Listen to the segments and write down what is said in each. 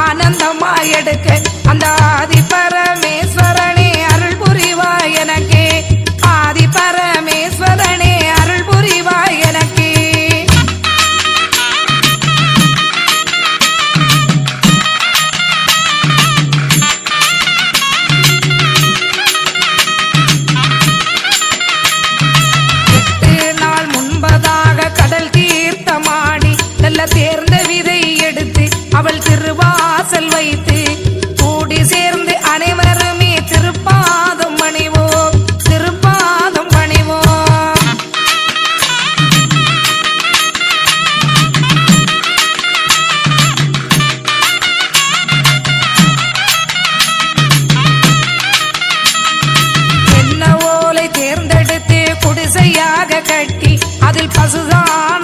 ஆனந்தமா எடுக்க கட்டி அதில் பசுதான்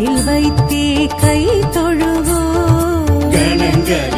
கண்ணில் வைத்தே கை தொழுவோ கணங்கள்